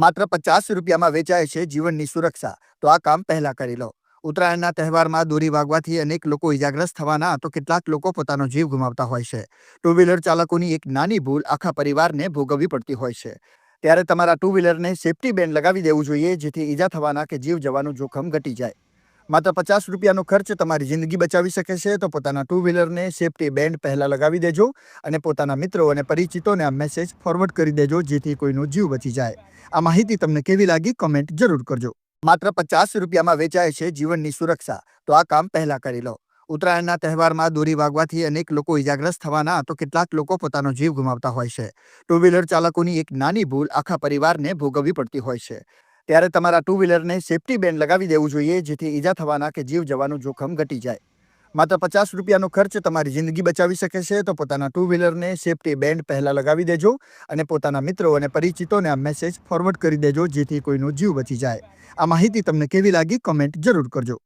માત્ર પચાસ રૂપિયામાં વેચાય છે જીવનની સુરક્ષા. તો આ કામ પહેલા કરી લો. ઉત્તરાયણના તહેવારમાં દોરી વાગવાથી અનેક લોકો ઇજાગ્રસ્ત થવાના તો કેટલાક લોકો પોતાનો જીવ ગુમાવતા હોય છે. ટુ વ્હીલર ચાલકોની એક નાની ભૂલ આખા પરિવારને ભોગવવી પડતી હોય છે. ત્યારે તમારા ટુ વ્હીલરને સેફ્ટી બેન્ડ લગાવી દેવું જોઈએ જેથી ઈજા થવાના કે જીવ જવાનું જોખમ ઘટી જાય. માત્ર પચાસ રૂપિયાનો ખર્ચ તમારી જિંદગી બચાવી શકે છે, તો પોતાના ટુ વ્હીલરને સેફટી બેન્ડ પહેલાં લગાવી દેજો અને પોતાના મિત્રો અને પરિચિતોને આ મેસેજ ફોરવર્ડ કરી દેજો, જેથી કોઈનો જીવ બચી જાય. આ માહિતી તમને કેવી લાગી કોમેન્ટ જરૂર કરજો. માત્ર પચાસ રૂપિયામાં વેચાય છે જીવનની સુરક્ષા, તો આ કામ પહેલાં કરી લો. ઉત્તરાયણના તહેવારમાં દોરી વાગવાથી અનેક લોકો ઇજાગ્રસ્ત થવાના, તો કેટલાક લોકો પોતાનો જીવ ગુમાવતા હોય છે. ટુ વ્હીલર ચાલકોની એક નાની ભૂલ આખા પરિવારને ભોગવવી પડતી હોય છે. ત્યારે તમારા ટુ વ્હીલરને સેફટી બેન્ડ લગાવી દેવું જોઈએ, જેથી ઈજા થવાના કે જીવ જવાનું જોખમ ઘટી જાય. માત્ર પચાસ રૂપિયાનો ખર્ચ તમારી જિંદગી બચાવી શકે છે, તો પોતાના ટુ વ્હીલરને સેફટી બેન્ડ પહેલાં લગાવી દેજો અને પોતાના મિત્રો અને પરિચિતોને આ મેસેજ ફોરવર્ડ કરી દેજો, જેથી કોઈનો જીવ બચી જાય. આ માહિતી તમને કેવી લાગી કોમેન્ટ જરૂર કરજો.